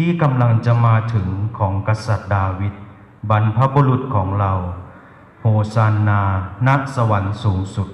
ที่กำลังจะมาถึงของกษัตริย์ดาวิดบรรพบุรุษของเรา โฮซานนาณสวรรค์สูงสุด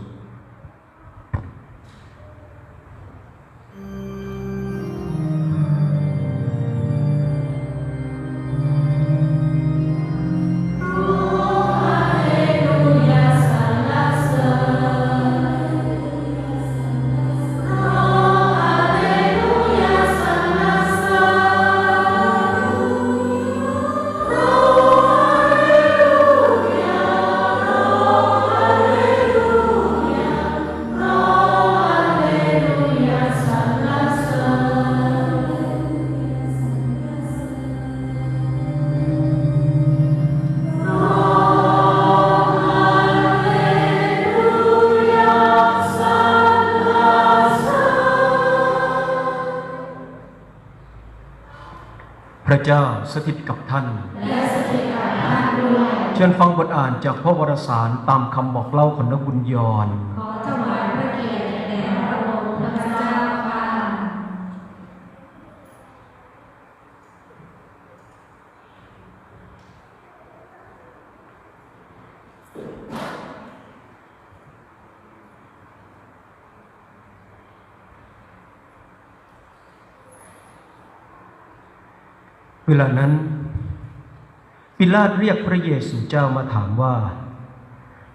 ระเจ้าสถิตกับท่านเชิญฟังบทอ่านจากพระวรสารตามคำบอกเล่าของนกบุญยรขอถวายพระเกียรติแด่พระองค์พระเจ้าค่ะ เวลานั้น ปิลาตเรียกพระเยซูเจ้ามาถามว่า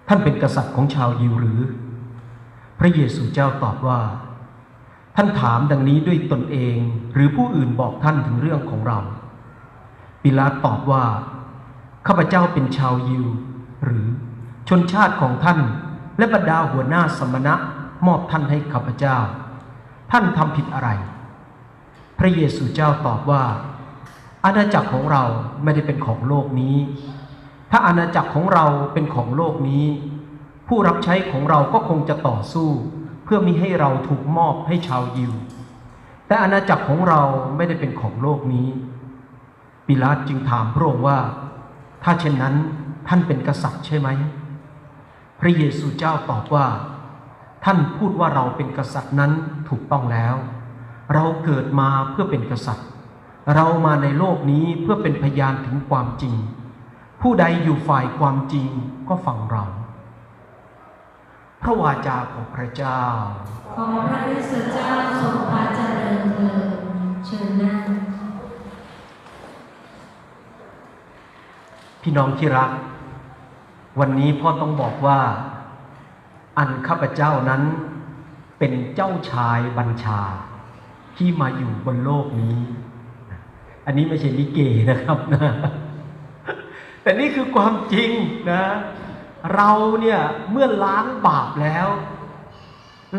ท่านเป็นกษัตริย์ของชาวยิวหรือ พระเยซูเจ้าตอบว่า ท่านถามดังนี้ด้วยตนเอง หรือผู้อื่นบอกท่านถึงเรื่องของเรา ปิลาตตอบว่า ข้าพเจ้าเป็นชาวยิว หรือชนชาติของท่าน และบรรดาหัวหน้าสมณะมอบท่านให้ข้าพเจ้า ท่านทำผิดอะไร พระเยซูเจ้าตอบว่า อาณาจักรของเราไม่ได้เป็นของโลกนี้ ถ้าอาณาจักรของเราเป็นของโลกนี้ ผู้รับใช้ของเราก็คงจะต่อสู้ เพื่อมิให้เราถูกมอบให้ชาวยิว แต่อาณาจักรของเราไม่ได้เป็นของโลกนี้ ปิลาตจึงถามพระองค์ว่า ถ้าเช่นนั้นท่านเป็นกษัตริย์ใช่ไหม พระเยซูเจ้าตอบว่า ท่านพูดว่าเราเป็นกษัตริย์นั้นถูกต้องแล้ว เราเกิดมาเพื่อเป็นกษัตริย์ เรามาในโลกนี้เพื่อเป็นพยานถึงความจริง ผู้ใดอยู่ฝ่ายความจริงก็ฟังเรา พระวาจาของพระเจ้า ขอพระคริสตเจ้าทรงพระเจริญเถิดเชิญนั่งพี่น้องที่รัก วันนี้พ่อต้องบอกว่า อันข้าพเจ้านั้นเป็นเจ้าชายบัญชาที่มาอยู่บนโลกนี้ อันนี้ไม่ใช่ลิเกนะครับนะแต่นี่คือความจริงนะ เราเนี่ยเมื่อล้างบาปแล้ว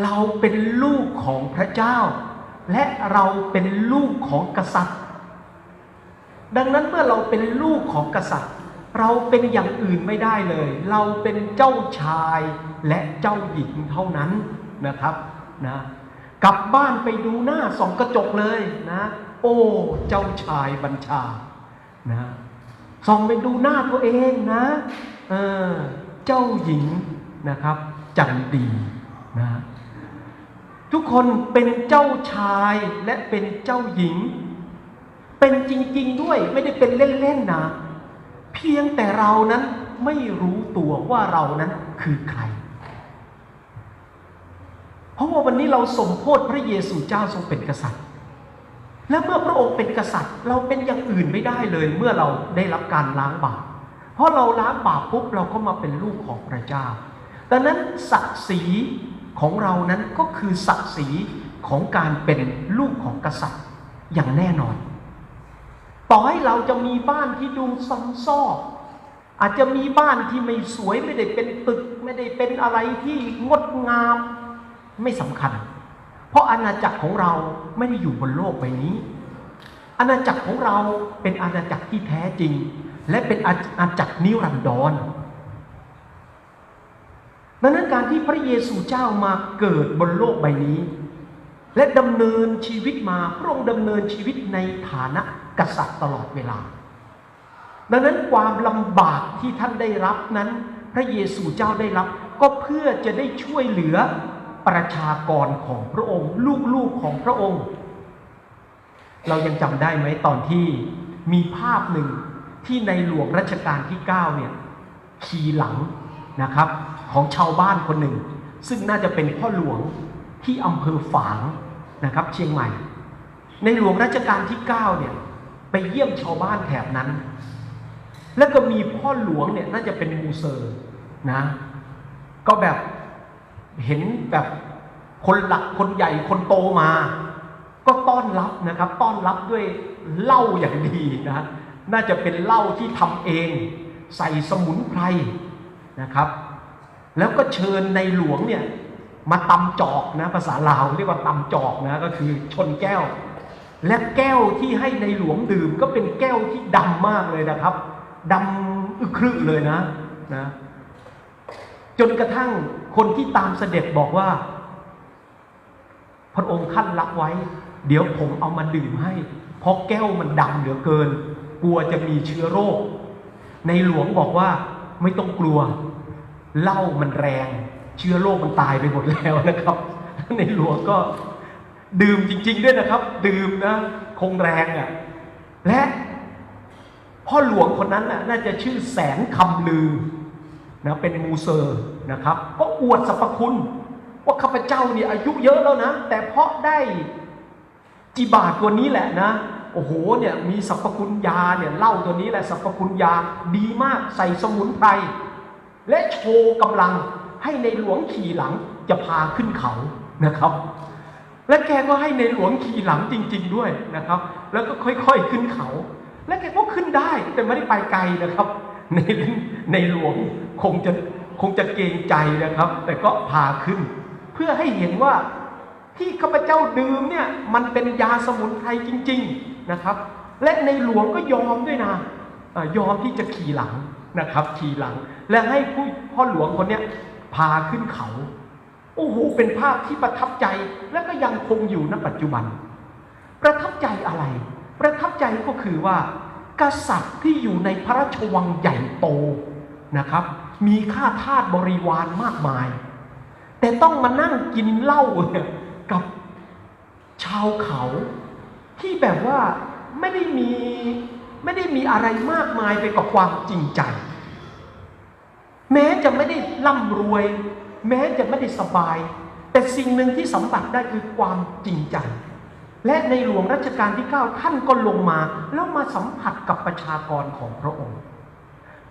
เราเป็นลูกของพระเจ้า และเราเป็นลูกของกษัตริย์ ดังนั้นเมื่อเราเป็นลูกของกษัตริย์ เราเป็นอย่างอื่นไม่ได้เลย เราเป็นเจ้าชายและเจ้าหญิงเท่านั้นนะครับนะกลับบ้านไปดูหน้าสองกระจกเลยนะ โอ้เจ้าชายบัญชานะส่องไปดูหน้าตัวเองนะเออเจ้าหญิงนะครับ จันดีนะทุกคนเป็นเจ้าชายและเป็นเจ้าหญิง เป็นจริง ๆ ด้วยไม่ได้เป็นเล่นๆนะ เพียงแต่เรานั้นไม่รู้ตัวว่าเรานั้นคือใคร เพราะว่าวันนี้เราสมโพธิพระเยซูเจ้าทรงเป็นกษัตริย์ และเมื่อพระองค์เป็นกษัตริย์ เราเป็นอย่างอื่นไม่ได้เลย เมื่อเราได้รับการล้างบาปเพราะเราล้างบาปปุ๊บเราก็มาเป็นลูกของพระเจ้าดังนั้นศักดิ์ศรีของเรานั้นก็คือศักดิ์ศรีของการเป็นลูกของกษัตริย์อย่างแน่นอน ต่อให้เราจะมีบ้านที่ดูซ้ำซ้ออาจจะมีบ้านที่ไม่สวยไม่ได้เป็นตึก ไม่ได้เป็นอะไรที่งดงามไม่สำคัญ เพราะอาณาจักรของเราไม่ได้อยู่บนโลกใบนี้ อาณาจักรของเราเป็นอาณาจักรที่แท้จริง และเป็นอาณาจักรนิรันดรดังนั้นการที่พระเยซูเจ้ามาเกิดบนโลกใบนี้ และดำเนินชีวิตมาพระองค์ดำเนินชีวิตในฐานะกษัตริย์ตลอดเวลา ดังนั้นความลำบากที่ท่านได้รับนั้น พระเยซูเจ้าได้รับ ก็เพื่อจะได้ช่วยเหลือ ประชากรของพระองค์ ลูกๆของพระองค์ เรายังจำได้ไหมตอนที่มีภาพหนึ่งที่ในหลวงรัชกาลที่ 9 เนี่ยขี่หลังนะครับ ของชาวบ้านคนหนึ่ง ซึ่งน่าจะเป็นพ่อหลวงที่อำเภอฝางนะครับ เชียงใหม่ ในหลวงรัชกาลที่ 9 เนี่ยไปเยี่ยมชาวบ้านแถบนั้น แล้วก็มีพ่อหลวงเนี่ยน่าจะเป็นมูเซอร์นะ ก็แบบ เห็นแบบคนหลักคนใหญ่คนโตมา ก็ต้อนรับนะครับ ต้อนรับด้วยเหล้าอย่างดีนะน่าจะเป็นเหล้าที่ทำเอง ใส่สมุนไพรนะครับ แล้วก็เชิญในหลวงเนี่ยมาตำจอกนะภาษาลาวเรียกว่าตำจอกนะก็คือชนแก้ว และแก้วที่ให้ในหลวงดื่มก็เป็นแก้วที่ดำมากเลยนะครับดำอึครึเลยนะนะ จนกระทั่งคนที่ตามเสด็จบอกว่า พระองค์ท่านรับไว้ เดี๋ยวผมเอามาดื่มให้ เพราะแก้วมันดำเหลือเกิน กลัวจะมีเชื้อโรค ในหลวงบอกว่าไม่ต้องกลัวเหล้ามันแรง เชื้อโรคมันตายไปหมดแล้วนะครับ ในหลวงก็ดื่มจริง ๆ ด้วยนะครับ ดื่มนะคงแรงอะและพ่อหลวงคนนั้นน่ะน่าจะชื่อแสนคำลือนะเป็นมูเซอร์ นะครับ ก็อวดสรรพคุณ ว่าข้าพเจ้าเนี่ยอายุเยอะแล้วนะ แต่เพราะได้จีบาทตัวนี้แหละนะโอ้โหเนี่ยมีสรรพคุณยาเนี่ยเล้าตัวนี้แหละสรรพคุณยาดีมากใส่สมุนไพรและโชว์กำลังให้ในหลวงขี่หลังจะพาขึ้นเขานะครับ และแกก็ให้ในหลวงขี่หลังจริง ๆ ด้วยนะครับ แล้วก็ค่อยๆขึ้นเขา และแกก็ขึ้นได้แต่ไม่ได้ไปไกลนะครับ ในในหลวงคงจะ คงจะเกรงใจนะครับ แต่ก็พาขึ้น เพื่อให้เห็นว่าที่ข้าพเจ้าดื่มเนี่ยมันเป็นยาสมุนไพรจริง ๆนะครับ และในหลวงก็ยอมด้วยนะอ่ายอมที่จะขี่หลังนะครับ ขี่หลัง และให้ผู้พ่อหลวงคนเนี้ยพาขึ้นเขาโอ้โหเป็นภาพที่ประทับใจและก็ยังคงอยู่ณปัจจุบัน ประทับใจอะไร ประทับใจก็คือว่า กษัตริย์ที่อยู่ในพระราชวังใหญ่โตนะครับ มีข้าทาสบริวารมากมาย แต่ต้องมานั่งกินเหล้าเนี่ยกับชาวเขาที่แบบว่าไม่ได้มีไม่ได้มีอะไรมากมายไปกับความจริงใจ แม้จะไม่ได้ร่ำรวย แม้จะไม่ได้สบาย แต่สิ่งหนึ่งที่สัมผัสได้คือความจริงใจ และในหลวงรัชกาลที่ 9 ท่านก็ลงมา แล้วมาสัมผัสกับประชากรของพระองค์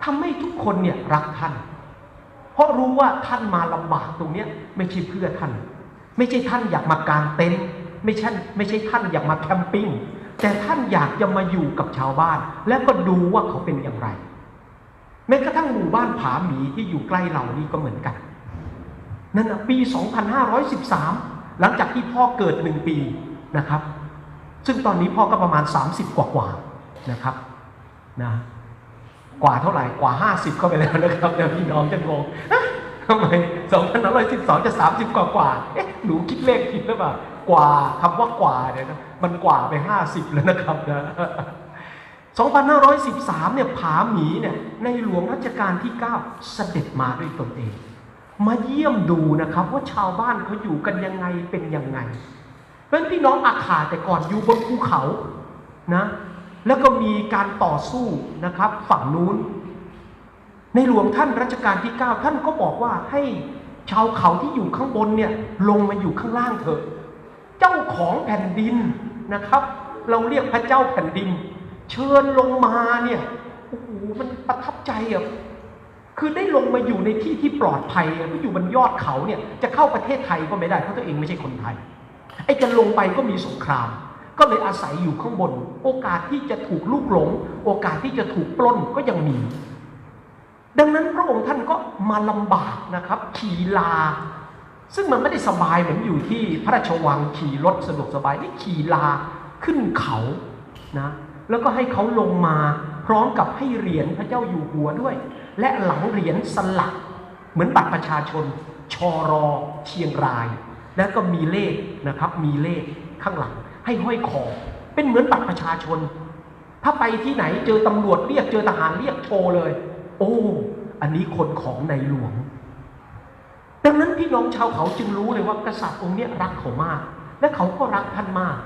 ทำให้ทุกคนเนี่ยรักท่าน เพราะรู้ว่าท่านมาลำบากตรงเนี้ยไม่ใช่เพื่อท่าน ไม่ใช่ท่านอยากมากางเต็นท์ไม่ใช่ไม่ใช่ท่านอยากมาแคมปิ้งแต่ท่านอยากจะมาอยู่กับชาวบ้าน แล้วก็ดูว่าเขาเป็นอย่างไรแม้กระทั่งหมู่บ้านผาหมีที่อยู่ใกล้เรานี่ก็เหมือนกัน นั่นนะปี 2513 หลังจากที่พ่อเกิดหนึ่งปีนะครับ ซึ่งตอนนี้พ่อก็ประมาณ 30 กว่ากว่านะครับนะ กว่าเท่าไหร่กว่า 50 เข้าไปแล้วนะครับเดี๋ยวพี่น้องจะงงเอ๊ะทำไม2512 จะ 30 กว่ากว่าเอ๊ะหนูคิดเลขผิดหรือเปล่ากว่าคำว่ากว่าเนี่ยนะมันกว่าไป 50 แล้วนะครับนะ2513 เนี่ยผาหมีเนี่ยในหลวงรัชกาลที่ 9 เสด็จมาด้วยตนเอง มาเยี่ยมดูนะครับว่าชาวบ้านเขาอยู่กันยังไงเป็นยังไงเพราะฉะนั้นพี่น้องอาคาแต่ก่อนอยู่บนภูเขานะ แล้วก็มีการต่อสู้นะครับฝั่งนู้น ในหลวงท่านรัชกาลที่ 9 ท่านก็บอกว่าให้ชาวเขาที่อยู่ข้างบนเนี่ยลงมาอยู่ข้างล่างเถอะ เจ้าของแผ่นดินนะครับ เราเรียกพระเจ้าแผ่นดิน เชิญลงมาเนี่ยโอ้โหมันประทับใจอะคือได้ลงมาอยู่ในที่ที่ปลอดภัยอะก็อยู่บนยอดเขาเนี่ยจะเข้าประเทศไทยก็ไม่ได้เพราะตัวเองไม่ใช่คนไทยไอ้จะลงไปก็มีสงคราม ก็เลยอาศัยอยู่ข้างบน โอกาสที่จะถูกลูกหลง โอกาสที่จะถูกปล้นก็ยังมี ดังนั้นพระองค์ท่านก็มาลำบากนะครับ ขี่ลา ซึ่งมันไม่ได้สบายเหมือนอยู่ที่พระราชวังขี่รถสะดวกสบายนี่ขี่ลาขึ้นเขานะแล้วก็ให้เขาลงมาพร้อมกับให้เหรียญพระเจ้าอยู่หัวด้วย และหลังเหรียญสลัก เหมือนบัตรประชาชน ชอรอเชียงราย แล้วก็มีเลขนะครับมีเลข ข้างหลัง ให้ห้อยคอ เป็นเหมือนบัตรประชาชน ถ้าไปที่ไหนเจอตำรวจเรียกเจอทหารเรียกโชว์เลย โอ้ อันนี้คนของในหลวง ดังนั้นพี่น้องชาวเขาจึงรู้เลยว่ากษัตริย์องค์นี้รักเขามาก และเขาก็รักท่านมาก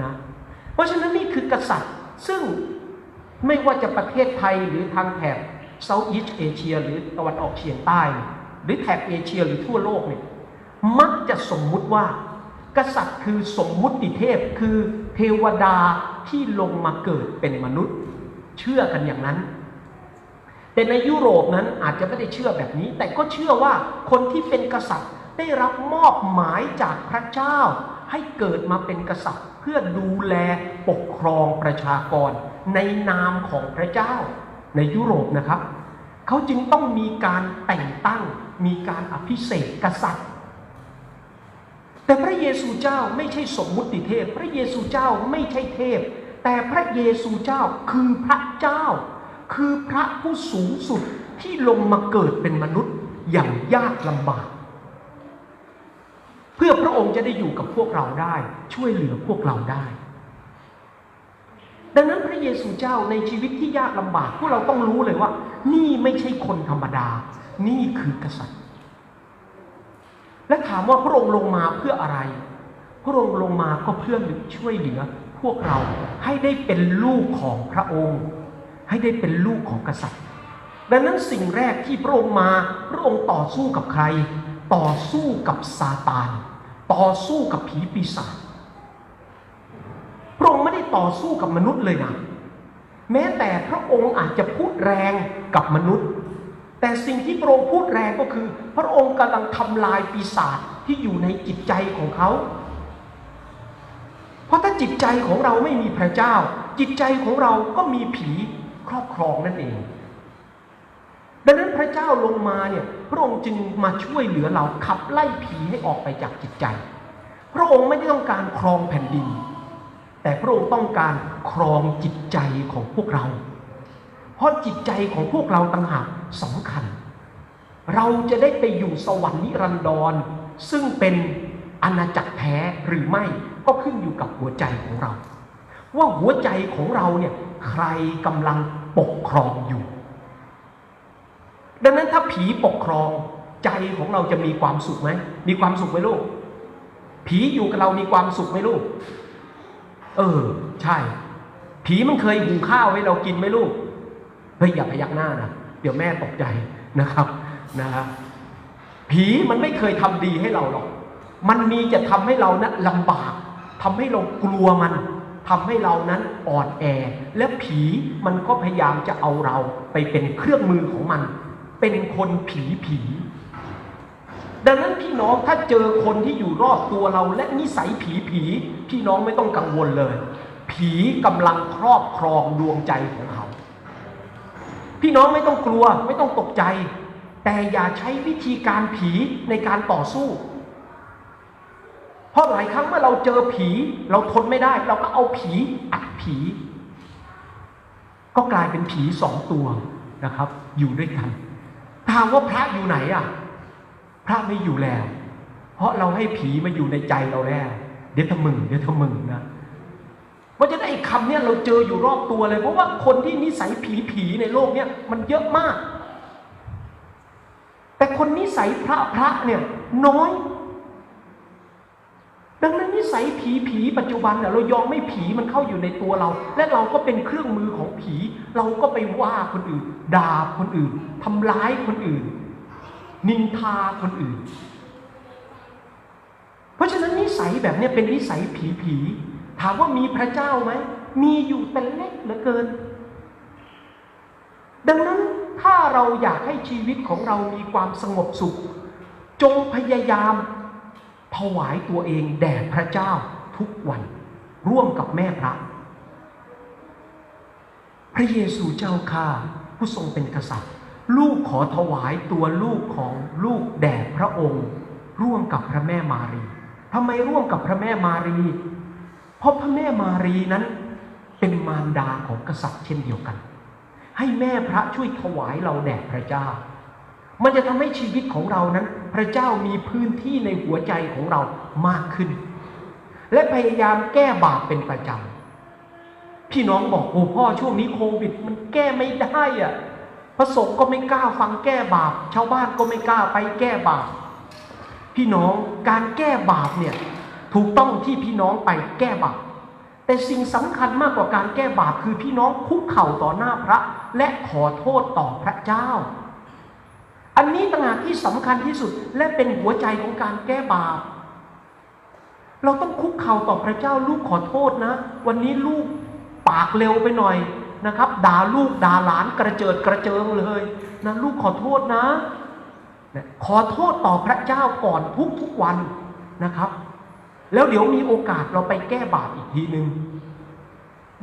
นะ เพราะฉะนั้นนี่คือกษัตริย์ซึ่งไม่ว่าจะประเทศไทยหรือทางแถบเซาท์อีสเอเชียหรือตะวันออกเฉียงใต้ หรือแถบเอเชียหรือทั่วโลกเนี่ยมักจะสมมุติว่า กษัตริย์คือสมมุติเทพคือเทวดาที่ลงมาเกิดเป็นมนุษย์ เชื่อกันอย่างนั้น แต่ในยุโรปนั้นอาจจะไม่ได้เชื่อแบบนี้ แต่ก็เชื่อว่าคนที่เป็นกษัตริย์ได้รับมอบหมายจากพระเจ้า ให้เกิดมาเป็นกษัตริย์ เพื่อดูแลปกครองประชากร ในนามของพระเจ้า ในยุโรปนะครับ เขาจึงต้องมีการแต่งตั้งมีการอภิเษกกษัตริย์ แต่พระเยซูเจ้าไม่ใช่สมมุติเทพ พระเยซูเจ้าไม่ใช่เทพ แต่พระเยซูเจ้าคือพระเจ้า คือพระผู้สูงสุดที่ลงมาเกิดเป็นมนุษย์อย่างยากลำบาก เพื่อพระองค์จะได้อยู่กับพวกเราได้ ช่วยเหลือพวกเราได้ ดังนั้นพระเยซูเจ้าในชีวิตที่ยากลำบาก พวกเราต้องรู้เลยว่า นี่ไม่ใช่คนธรรมดา นี่คือกษัตริย์ และถามว่าพระองค์ลงมาเพื่ออะไร พระองค์ลงมาก็เพื่อช่วยเหลือพวกเราให้ได้เป็นลูกของพระองค์ ให้ได้เป็นลูกของกษัตริย์ ดังนั้นสิ่งแรกที่พระองค์มาพระองค์ต่อสู้กับใคร ต่อสู้กับซาตาน ต่อสู้กับผีปีศาจพระองค์ไม่ได้ต่อสู้กับมนุษย์เลยนะแม้แต่พระองค์อาจจะพูดแรงกับมนุษย์ แต่สิ่งที่พระองค์พูดแรงก็คือ พระองค์กำลังทำลายปีศาจที่อยู่ในจิตใจของเขา เพราะถ้าจิตใจของเราไม่มีพระเจ้า จิตใจของเราก็มีผีครอบครองนั่นเอง ดังนั้นพระเจ้าลงมาเนี่ยพระองค์จึงมาช่วยเหลือเราขับไล่ผีให้ออกไปจากจิตใจ พระองค์ไม่ได้ต้องการครองแผ่นดิน แต่พระองค์ต้องการครองจิตใจของพวกเรา ราะจิตใจของพวกเราต่างหากสำคัญ เราจะได้ไปอยู่สวรรค์นิรันดร ซึ่งเป็นอาณาจักรแท้หรือไม่ก็ขึ้นอยู่กับหัวใจของเรา ว่าหัวใจของเราเนี่ยใครกำลังปกครองอยู่ ดังนั้นถ้าผีปกครองใจของเราจะมีความสุขไหม มีความสุขไหมลูก ผีอยู่กับเรามีความสุขไหมลูก เออ ใช่ ผีมันเคยหุงข้าวให้เรากินไหมลูก ฮ้ยอย่าพยักหน้านะเดี๋ยวแม่ตกใจนะครับนะครับผีมันไม่เคยทำดีให้เราหรอก มันมีจะทำให้เรานะลำบากทำให้เรากลัวมันทำให้เรานั้นอ่อนแอ และผีมันก็พยายามจะเอาเราไปเป็นเครื่องมือของมัน เป็นคนผีผี ดังนั้นพี่น้องถ้าเจอคนที่อยู่รอบตัวเราและนิสัยผีผี พี่น้องไม่ต้องกังวลเลย ผีกำลังครอบครองดวงใจของ พี่น้องไม่ต้องกลัวไม่ต้องตกใจ แต่อย่าใช้วิธีการผีในการต่อสู้ เพราะหลายครั้งเมื่อเราเจอผี เราทนไม่ได้ เราก็เอาผีอัดผี ก็กลายเป็นผีสองตัวนะครับ อยู่ด้วยกันถามว่าพระอยู่ไหนอะ พระไม่อยู่แล้ว เพราะเราให้ผีมาอยู่ในใจเราแล้ว เดี๋ยวทำมึงเดี๋ยวทำมึงนะ เพราะฉะนั้นไอ้คำเนี้ยเราเจออยู่รอบตัวเลย เพราะว่าคนที่นิสัยผีผีๆในโลกเนี้ยมันเยอะมาก แต่คนนิสัยพระพระเนี่ยน้อย ดังนั้นนิสัยผีผีปัจจุบันเนี่ยเรายอมไม่ผีมันเข้าอยู่ในตัวเรา และเราก็เป็นเครื่องมือของผี เราก็ไปว่าคนอื่นด่าคนอื่นทำร้ายคนอื่น นินทาคนอื่น เพราะฉะนั้นนิสัยแบบเนี้ยเป็นนิสัยผีผีๆ ถามว่ามีพระเจ้าไหม มีอยู่แต่เล็กเหลือเกิน ดังนั้นถ้าเราอยากให้ชีวิตของเรามีความสงบสุข จงพยายามถวายตัวเองแด่พระเจ้าทุกวัน ร่วมกับแม่พระ พระเยซูเจ้าข้าผู้ทรงเป็นกษัตริย์ ลูกขอถวายตัวลูกของลูกแด่พระองค์ ร่วมกับพระแม่มารีทำไมร่วมกับพระแม่มารี เพราะพระแม่มารีนั้นเป็นมารดาของกษัตริย์เช่นเดียวกัน ให้แม่พระช่วยถวายเราแด่พระเจ้า มันจะทำให้ชีวิตของเรานั้น พระเจ้ามีพื้นที่ในหัวใจของเรามากขึ้น และพยายามแก้บาปเป็นประจำพี่น้องบอกโอ้พ่อช่วงนี้โควิด มันแก้ไม่ได้อะพระสงฆ์ก็ไม่กล้าฟังแก้บาป ชาวบ้านก็ไม่กล้าไปแก้บาป พี่น้องการแก้บาปเนี่ย ถูกต้องที่พี่น้องไปแก้บาปแต่สิ่งสำคัญมากกว่าการแก้บาปคือพี่น้องคุกเข่าต่อหน้าพระ และขอโทษต่อพระเจ้า อันนี้ต่างหากที่สำคัญที่สุดและเป็นหัวใจของการแก้บาปเราต้องคุกเข่าต่อพระเจ้าลูกขอโทษนะ วันนี้ลูกปากเร็วไปหน่อยนะครับด่าลูกด่าหลานกระเจิดกระเจิงเลยนะลูกขอโทษนะ ขอโทษต่อพระเจ้าก่อนทุกทุกๆวันนะครับ แล้วเดี๋ยวมีโอกาสเราไปแก้บาปอีกทีหนึ่ง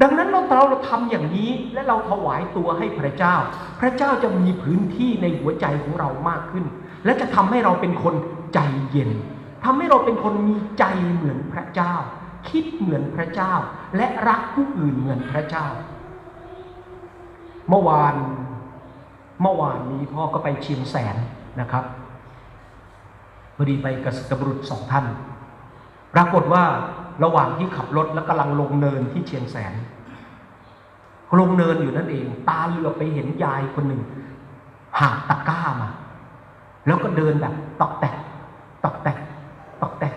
ดังนั้นเราเราเราทำอย่างนี้และเราถวายตัวให้พระเจ้า พระเจ้าจะมีพื้นที่ในหัวใจของเรามากขึ้น และจะทำให้เราเป็นคนใจเย็นทำให้เราเป็นคนมีใจเหมือนพระเจ้า คิดเหมือนพระเจ้า และรักผู้อื่นเหมือนพระเจ้า เมื่อวานเมื่อวานนี้พ่อก็ไปเชียงแสนนะครับพอดีไปกับสกบรุษสองท่าน ปรากฏว่าระหว่างที่ขับรถแล้วกำลังลงเนินที่เชียงแสน ลงเนินอยู่นั่นเอง ตาเหลือไปเห็นยายคนหนึ่งหาตะก้ามา แล้วก็เดินแบบตอกแตกตอกแตกตอกแตก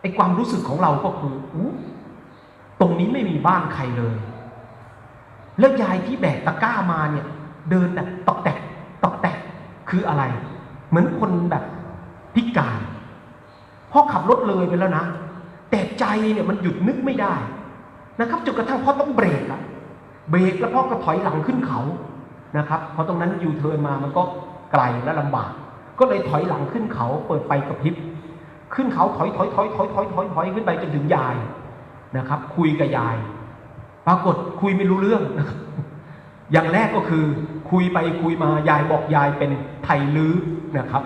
ไอความรู้สึกของเราก็คืออู้ตรงนี้ไม่มีบ้านใครเลย แล้วยายที่แบกตะก้ามาเนี่ย เดินแบบตอกแตกตอกแตกคืออะไร เหมือนคนแบบพิการ พ่อขับรถเลยไปแล้วนะ แต่ใจเนี่ยมันหยุดนึกไม่ได้นะครับจนกระทั่งพ่อต้องเบรกอะเบรกแล้วพ่อก็ถอยหลังขึ้นเขานะครับเพราะตรงนั้นยูเทิร์นมามันก็ไกลและลำบาก ก็เลยถอยหลังขึ้นเขาเปิดไฟกระพริบขึ้นเขาถอยถอยถอยถอยถอยถอยถอยขึ้นไปจนถึงยายนะครับ คุยกับยาย ปรากฏคุยไม่รู้เรื่องนะครับอย่างแรกก็คือ คุยไปคุยมายายบอกยายเป็นไทลื้อนะครับ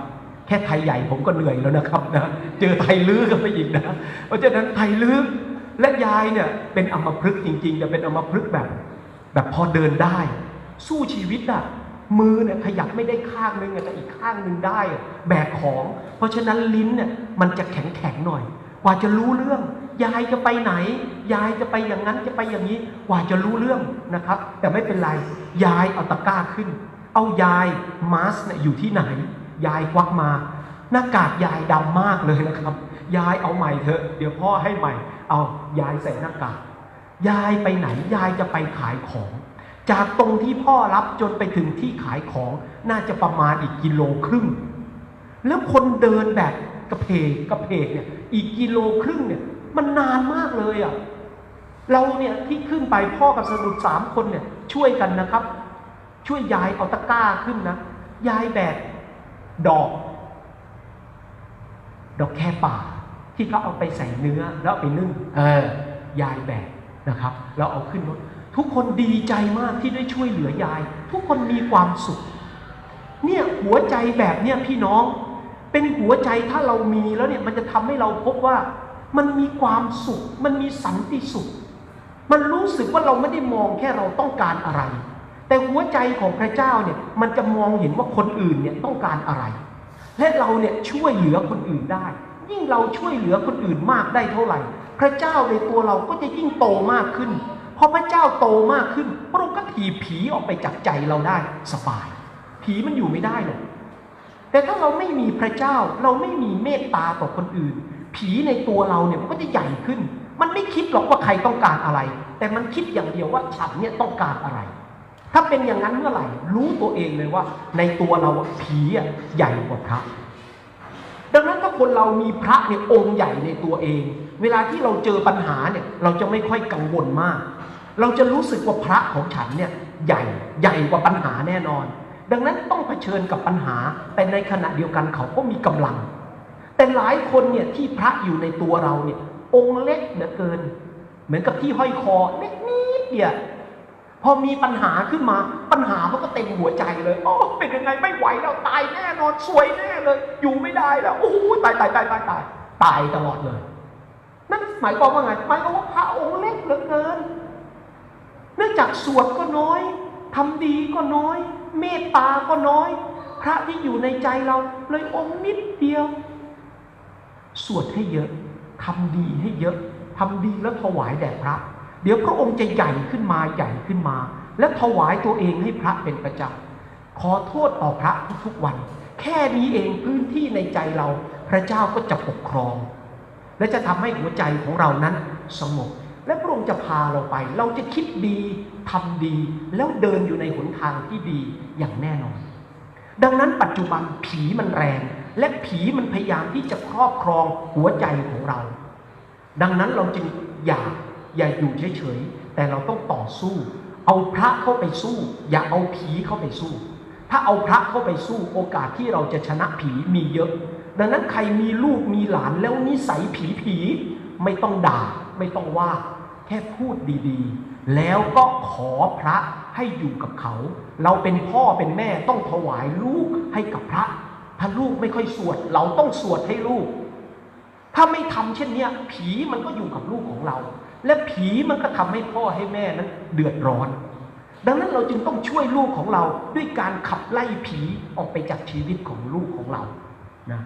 แค่ไทยใหญ่ผมก็เหนื่อยแล้วนะครับนะเจอไทยลื้อกันไปอีกนะเพราะฉะนั้นไทยลื้อและยายเนี่ยเป็นอัมพฤกษ์จริงๆแต่เป็นอัมพฤกษ์แบบ แบบพอเดินได้ สู้ชีวิตอะมือเนี่ยขยับไม่ได้ข้างนึงแต่อีกข้างนึงได้แบกของ เพราะฉะนั้นลิ้นเนี่ยมันจะแข็งแข็งๆหน่อย กว่าจะรู้เรื่อง ยายจะไปไหน ยายจะไปอย่างนั้นจะไปอย่างนี้ กว่าจะรู้เรื่องนะครับ แต่ไม่เป็นไร ยายเอาตะกร้าขึ้น เอายายมาสเนี่ยอยู่ที่ไหน ยายควักมา หน้ากากยายดำมากเลยนะครับ ยายเอาใหม่เถอะ เดี๋ยวพ่อให้ใหม่ เอายายใส่หน้ากาก ยายไปไหน ยายจะไปขายของ จากตรงที่พ่อรับจนไปถึงที่ขายของ น่าจะประมาณอีกกิโลครึ่ง แล้วคนเดินแบบกระเพกกระเพกเนี่ย อีกกิโลครึ่งเนี่ย มันนานมากเลยอะ่ะเราเนี่ยที่ขึ้นไปพ่อกับสนุดสามคนเนี่ยช่วยกันนะครับ ช่วยยายเอาตะกร้าขึ้นนะ ยายแบก ดอก ดอกแค่ป่า ที่เขาเอาไปใส่เนื้อแล้วเอาไปนึ่งเออยายแบกนะครับแล้วเอาขึ้นรถทุกคนดีใจมากที่ได้ช่วยเหลือยาย ทุกคนมีความสุข เนี่ยหัวใจแบบเนี้ยพี่น้อง เป็นหัวใจถ้าเรามีแล้วเนี่ยมันจะทำให้เราพบว่า มันมีความสุข มันมีสันติสุข มันรู้สึกว่าเราไม่ได้มองแค่เราต้องการอะไร แต่หัวใจของพระเจ้าเนี่ยมันจะมองเห็นว่าคนอื่นเนี่ยต้องการอะไร และเราเนี่ยช่วยเหลือคนอื่นได้ ยิ่งเราช่วยเหลือคนอื่นมากได้เท่าไหร่ พระเจ้าในตัวเราก็จะยิ่งโตมากขึ้นพอพระเจ้าโตมากขึ้นพระองค์ก็ถีบผีออกไปจากใจเราได้สบาย ผีมันอยู่ไม่ได้หรอกแต่ถ้าเราไม่มีพระเจ้าเราไม่มีเมตตาต่อคนอื่น ผีในตัวเราเนี่ยมันก็จะใหญ่ขึ้น มันไม่คิดหรอกว่าใครต้องการอะไร แต่มันคิดอย่างเดียวว่าฉันเนี่ยต้องการอะไร ถ้าเป็นอย่างนั้นเมื่อไหร่ รู้ตัวเองเลยว่า ในตัวเราอะผีอะใหญ่กว่าพระ ดังนั้นถ้าคนเรามีพระเนี่ยองค์ใหญ่ในตัวเอง เวลาที่เราเจอปัญหาเนี่ย เราจะไม่ค่อยกังวลมาก เราจะรู้สึกว่าพระของฉันเนี่ยใหญ่ใหญ่กว่าปัญหาแน่นอน ดังนั้นต้องเผชิญกับปัญหา แต่ในขณะเดียวกันเขาก็มีกำลัง แต่หลายคนเนี่ยที่พระอยู่ในตัวเราเนี่ยองค์เล็กเหลือเกิน เหมือนกับที่ห้อยคอเล็กนิดเดียว พอมีปัญหาขึ้นมา ปัญหามันก็เต็มหัวใจเลยโอ้เป็นยังไงไม่ไหวแล้วตายแน่นอนสวยแน่เลย อยู่ไม่ได้แล้วโอ้โหตายตายตายตายตายตายตลอดเลย นั่นหมายความว่าไงหมายความว่าพระองค์เล็กเหลือเกิน เนื่องจากสวดก็น้อยทำดีก็น้อย เมตตาก็น้อย พระที่อยู่ในใจเราเลยองค์นิดเดียว สวดให้เยอะทำดีให้เยอะทำดีแล้วถวายแด่พระ เดี๋ยวพระองค์จะใหญ่ขึ้นมาใหญ่ขึ้นมา แล้วถวายตัวเองให้พระเป็นประจำขอโทษต่อพระทุกๆวัน แค่นี้เองพื้นที่ในใจเรา พระเจ้าก็จะปกครอง และจะทำให้หัวใจของเรานั้นสงบและพระองค์จะพาเราไป เราจะคิดดีทำดี แล้วเดินอยู่ในหนทางที่ดีอย่างแน่นอน ดังนั้นปัจจุบันผีมันแรง และผีมันพยายามที่จะครอบครองหัวใจของเรา ดังนั้นเราจึงอย่า อย่าอยู่เฉยๆ แต่เราต้องต่อสู้ เอาพระเข้าไปสู้ อย่าเอาผีเข้าไปสู้ ถ้าเอาพระเข้าไปสู้โอกาสที่เราจะชนะผีมีเยอะ ดังนั้นใครมีลูกมีหลานแล้วนิสัยผีผีไม่ต้องด่าไม่ต้องว่า แค่พูดดีๆ แล้วก็ขอพระให้อยู่กับเขา เราเป็นพ่อเป็นแม่ต้องถวายลูกให้กับพระ ถ้าลูกไม่ค่อยสวด เราต้องสวดให้ลูก ถ้าไม่ทำเช่นเนี้ย ผีมันก็อยู่กับลูกของเรา และผีมันก็ทำให้พ่อให้แม่นั้นเดือดร้อน ดังนั้นเราจึงต้องช่วยลูกของเราด้วยการขับไล่ผีออกไปจากชีวิตของลูกของเรานะ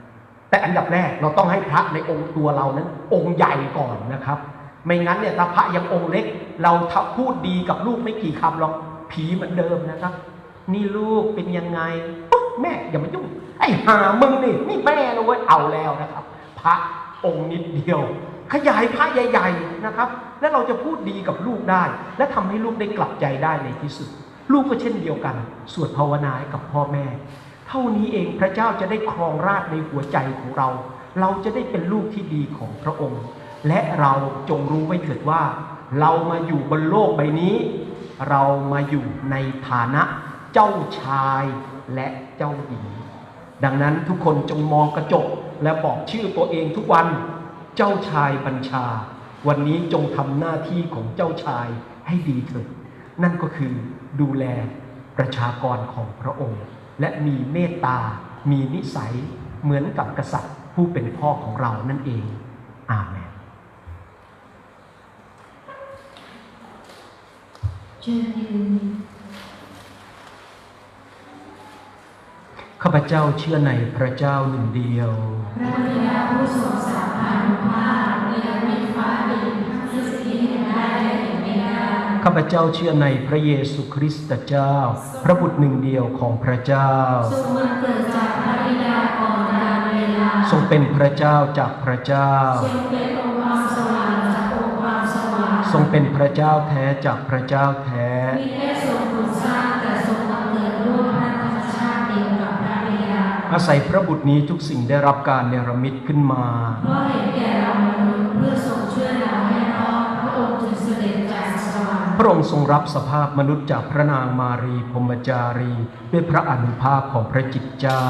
แต่อันดับแรกเราต้องให้พระในองค์ตัวเรานั้น องค์ใหญ่ก่อนนะครับ ไม่งั้นเนี่ยถ้าพระยังองค์เล็ก เราพูดดีกับลูกไม่กี่คำหรอกผีเหมือนเดิมนะครับ นี่ลูกเป็นยังไงปุ๊บแม่อย่ามายุ่งไอ้หามึงนี่นี่แม่นะเว้ยเอาแล้วนะครับ พระองค์นิดเดียว ขยายพระใหญ่ ๆนะครับ แล้วเราจะพูดดีกับลูกได้ และทำให้ลูกได้กลับใจได้ในที่สุด ลูกก็เช่นเดียวกัน สวดภาวนาให้กับพ่อแม่ เท่านี้เองพระเจ้าจะได้ครองราชในหัวใจของเรา เราจะได้เป็นลูกที่ดีของพระองค์ และเราจงรู้ไว้เถิดว่า เรามาอยู่บนโลกใบนี้ เรามาอยู่ในฐานะเจ้าชายและเจ้าหญิงดังนั้นทุกคนจงมองกระจกและบอกชื่อตัวเองทุกวัน เจ้าชายบัญชา วันนี้จงทำหน้าที่ของเจ้าชายให้ดีเถิด นั่นก็คือดูแลประชากรของพระองค์ และมีเมตตา มีนิสัยเหมือนกับกษัตริย์ผู้เป็นพ่อของเรานั่นเอง อาเมนเชิญยืนข้าพเจ้าเชื่อในพระเจ้าหนึ่งเดียว พระบิดาผู้ทรงส ข้าพเจ้าเชื่อในพระเยซูคริสต์เจ้า พระบุตรหนึ่งเดียวของพระเจ้า ทรงมันเกิดจากพระบิดาก่อนการเวลา ทรงเป็นพระเจ้าจากพระเจ้า ทรงเป็นองค์ความสว่างจากองค์ความสว่าง ทรงเป็นพระเจ้าแท้จากพระเจ้าแท้มีแค่ทรงถูกสร้างแต่ทรงกำเนิดร่วมพระธรรมชาติเดียวกับพระบิดา อาศัยพระบุตรนี้ทุกสิ่งได้รับการเนรมิตขึ้นมาเพราะเห็น พระองค์ทรงรับสภาพมนุษย์จากพระนางมารีพรมจารี ด้วยพระอนุภาพของพระจิตเจ้า